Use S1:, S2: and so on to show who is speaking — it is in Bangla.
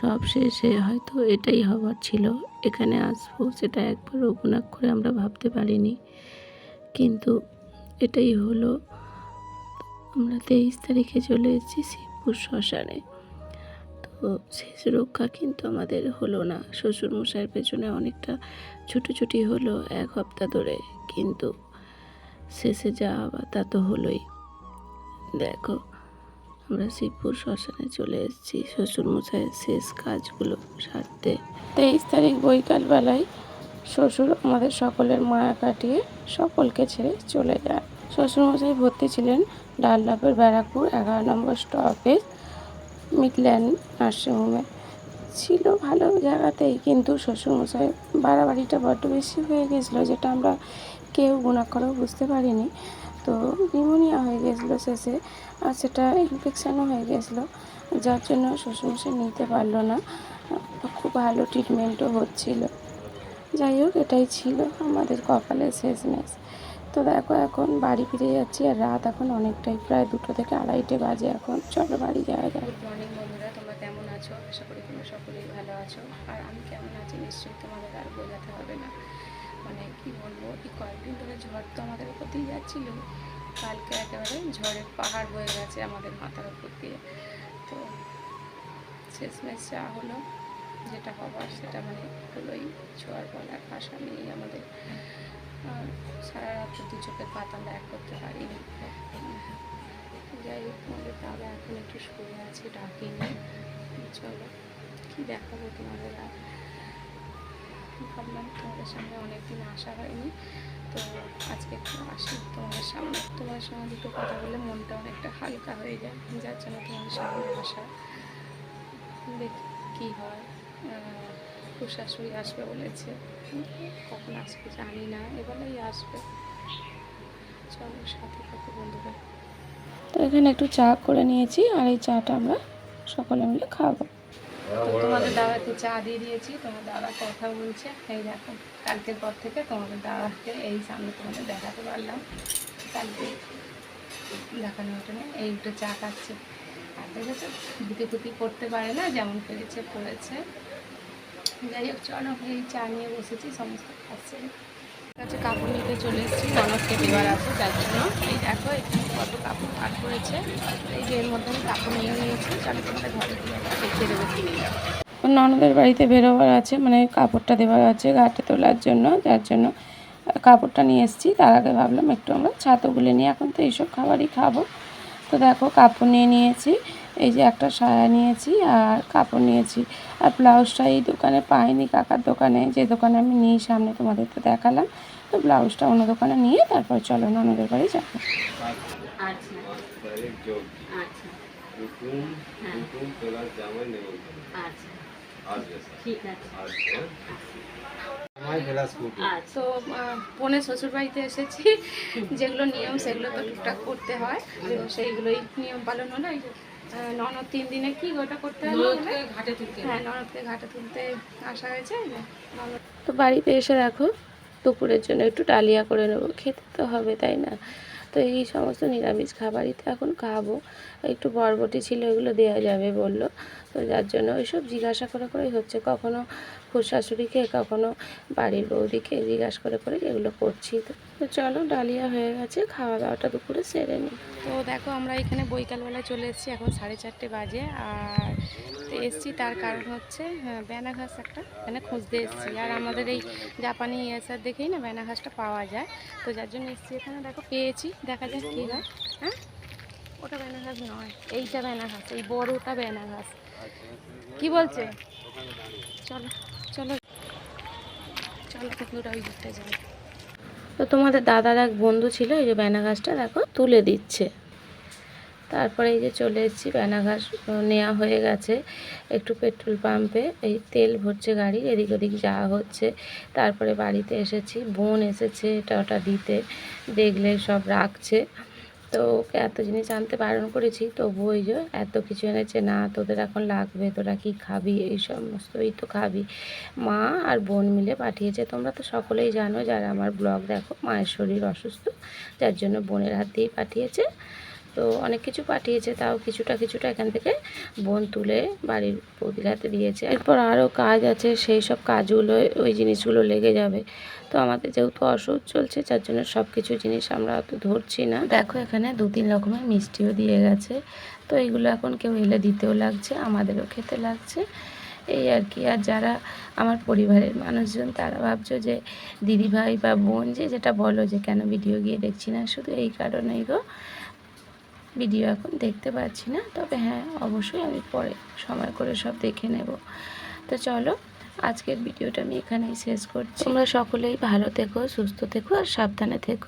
S1: সব শেষে হয়তো এটাই হবার ছিল। এখানে আসব, সেটা একবার গুণাক করে আমরা ভাবতে পারিনি। কিন্তু এটাই হলো। আমরা তেইশ তারিখে চলে এসেছি শিবপুর শ্মশানে। তো শেষ রক্ষা কিন্তু আমাদের হলো না। শ্বশুরমশাইয়ের পেছনে অনেকটা ছুটোছুটি হলো এক সপ্তাহ ধরে। কিন্তু শেষে যা হওয়ার তা তো হলোই। দেখো আমরা শিবপুর শ্মশানে চলে এসেছি। শ্বশুরমশাইয়ের শেষ কাজগুলো সারতে। তেইশ তারিখ বৈকালবেলায় শ্বশুর আমাদের সকলের মায়া কাটিয়ে সকলকে ছেড়ে চলে যায়। শ্বশুরমশাই ভর্তি ছিলেন ডাল্লাপের ব্যারাকপুর এগারো নম্বর স্টপে মিডল্যান্ড নার্সিংহোমে। ছিল ভালো জায়গাতেই, কিন্তু শ্বশুরমশাই বাড়াবাড়িটা বড্ড বেশি হয়ে গেছিল, যেটা আমরা কেউ গুণা করেও বুঝতে পারিনি। তো নিউমোনিয়া হয়ে গেছিল শেষে আর সেটা ইনফেকশানও হয়ে গেছিল, যার জন্য শ্বশুরমশাই নিতে পারল না। খুব ভালো ট্রিটমেন্টও হচ্ছিল। যাই হোক, এটাই ছিল আমাদের কপালের শেষমেশ। তো দেখো, এখন বাড়ি ফিরে যাচ্ছি আর রাত এখন অনেকটাই, প্রায় দুটো থেকে আড়াইটে বাজে এখন। চলো বাড়ি যাওয়া যায়
S2: গুড মর্নিং বন্ধুরা, তোমরা কেমন আছো? আশা করি তোমরা সকলেই ভালো আছো। আর আমি কেমন আছি নিশ্চয়ই তোমাদের আর বোঝাতে হবে না। মানে কি বলব, এই কয়েকদিন ধরে ঝড় তো আমাদের উপর দিয়ে যাচ্ছিল। কালকে একেবারে ঝড়ের পাহাড় বয়ে গেছে আমাদের মাথার উপর দিয়ে। তো শেষমেশ যা হলো, যেটা হবার সেটা মানে হলোই ছোঁয়ার বলার ভাষা নেই আমাদের সারা রাত দু চোখের পাতা আমরা এক করতে পারিনি। যাই হোক আমাদের দাদা এখন একটু শুয়ে আছে, ডাকিনি। চলো, কি দেখাবো তোমাদের আর? ভাবলাম তোমাদের সামনে অনেকদিন আসা হয়নি। তো আজকে একটু আসি তোমাদের সামনে। তোমার সঙ্গে দুটো কথা বলে মনটা অনেকটা হালকা হয়ে যায়, যার জন্য তোমাদের সামনে আসা। দেখি কী হয়। শাশুড়ি আসবে বলেছে। কখন আসবে জানি না এবেলাই আসবে। চলো সাথে সাথে বন্ধুরা।
S1: তো এখানে একটু চা করে নিয়েছি, আর এই চাটা আমরা সকলে মিলে খাব।
S2: তোমাদের দাদাকে চা দিয়ে দিয়েছি তোমার দাদা কথা বলছে। এই দেখো কালকের পর থেকে তোমাদের দাদাকে এই সামনে তোমাদের দেখাতে পারলাম। কালকে দেখানো ওটা এই দুটো চা খাচ্ছে। আর দেখেছ ফুতি করতে পারে না যেমন পেরেছে। পড়েছে যাই হোক চলো এই চা নিয়ে বসেছি সমস্ত খাচ্ছে। কাছে কাপড় নিতে চলে এসেছি ননদকে দেওয়ার আছে যার জন্য। এই দেখো এখানে কত কাপড় পাট করেছে এই যে এর মধ্যে আমি কাপড় নিয়ে নিয়েছি চলো তোমাদের ঘরে দিয়ে দেবো
S1: ননদের বাড়িতে বেরোবার আছে মানে কাপড়টা দেওয়ার আছে ঘাটে তোলার জন্য, যার জন্য কাপড়টা নিয়ে এসেছি। তার আগে ভাবলাম একটু আমরা ছাতুগুলো নিয়ে এখন তো এইসব খাবারই খাব। তো দেখো কাপড় নিয়ে নিয়েছি, এই যে একটা সায়া নিয়েছি আর কাপড় নিয়েছি। আর ব্লাউজটা এই দোকানে পাইনি কাকার দোকানে, যে দোকানে আমি নিই সামনে তোমাদের তো দেখালাম। তো ব্লাউজটা অন্য দোকানে নিয়ে তারপর চলো ননদের বাড়ি যাব।
S2: আচ্ছা। আচ্ছা। হ্যাঁ। আচ্ছা। তো বোনের শ্বশুর বাড়িতে এসেছি। যেগুলো নিয়ম সেগুলো তো টুকটাক করতে হয়। তো সেইগুলোই নিয়ম পালন হলো। ননদ তিন দিনে কি ওটা করতে হবে ঘাটে তুলতে হ্যাঁ ননদকে ঘাটে তুলতে আসা হয়েছে।
S1: তো বাড়িতে এসে দেখো দুপুরের জন্য একটু ডালিয়া করে নেব। খেতে তো হবে, তাই না? তো এই সমস্ত নিরামিষ খাবারই তো এখন খাব। একটু বরবটি ছিল এগুলো দেওয়া যাবে বলল। তো যার জন্য ওইসব জিজ্ঞাসা করে করেই হচ্ছে। কখনো শাশুড়িকে কখনো বাড়ির বৌদিকে জিজ্ঞাসা করে করে এগুলো করছি। তো তো চলো, ডালিয়া হয়ে গেছে, খাওয়া দাওয়াটা দুপুরে সেরে নিই।
S2: তো দেখো, আমরা এখানে বৈকালবেলা চলে এসেছি, এখন সাড়ে চারটে বাজে। আর তো এসছি তার কারণ হচ্ছে হ্যাঁ, বেনা ঘাস একটা মানে খুঁজতে এসেছি। আর আমাদের এই জাপানি এসার দেখেই না বেনা ঘাসটা পাওয়া যায়। তো যার জন্য এসেছি এখানে দেখো পেয়েছি দেখা যাক কী হয় হ্যাঁ? ওটা বেনা ঘাস নয় এইটা বেনা ঘাস এই বড়টা বেনা ঘাস কি বলছে? চলো চলো চলো পুকুরা ওই দিকটা যাই।
S1: তো তোমাদের দাদার এক বন্ধু ছিল এই যে বেনা গাছটা দেখো তুলে দিচ্ছে। তারপরে এই যে চলে এসেছি ব্যানাঘাস নেওয়া হয়ে গেছে। একটু পেট্রোল পাম্পে, এই তেল ভরছে গাড়ি এদিক ওদিক যাওয়া হচ্ছে। তারপরে বাড়িতে এসেছি, বোন এসেছে এটা ওটা দিতে, দেখলে সব রাখছে। তো ওকে এত জিনিস আনতে বারণ করেছি তবু ওই যে এত কিছু এনেছে, না তোদের এখন লাগবে, তোরা কি খাবি? এই সমস্তই তো খাবি। মা আর বোন মিলে পাঠিয়েছে, তোমরা তো সকলেই জানো, যারা আমার ব্লগ দেখো, মায়ের শরীর অসুস্থ, যার জন্য বোনের হাত দিয়েই পাঠিয়েছে। তো অনেক কিছু পাঠিয়েছে, তাও কিছুটা কিছুটা এখান থেকে বোন তুলে বাড়ির বৌদির দিয়েছে। এরপর আরও কাজ আছে, সেই সব কাজগুলো, ওই জিনিসগুলো লেগে যাবে। তো আমাদের যেহেতু অসুখ চলছে যার জন্য সব কিছু জিনিস আমরা অত ধরছি না। দেখো এখানে দু তিন রকমের মিষ্টিও দিয়ে গেছে। তো এইগুলো এখন কেউ এলে দিতেও লাগছে, আমাদেরও খেতে লাগছে। এই আর কি, আর যারা আমার পরিবারের মানুষজন, তারা ভাবছ যে দিদিভাই বা বোন যে যেটা বলো যে কেন ভিডিও গিয়ে দেখছি না, শুধু এই কারণেই গো। ভিডিও এখন দেখতে পাচ্ছি না, তবে হ্যাঁ অবশ্যই আমি পরে সময় করে সব দেখে নেব। তো চলো, আজকের ভিডিওটা আমি এখানেই শেষ করছি। তোমরা সকলেই ভালো থেকো, সুস্থ থেকো আর সাবধানে থেকো।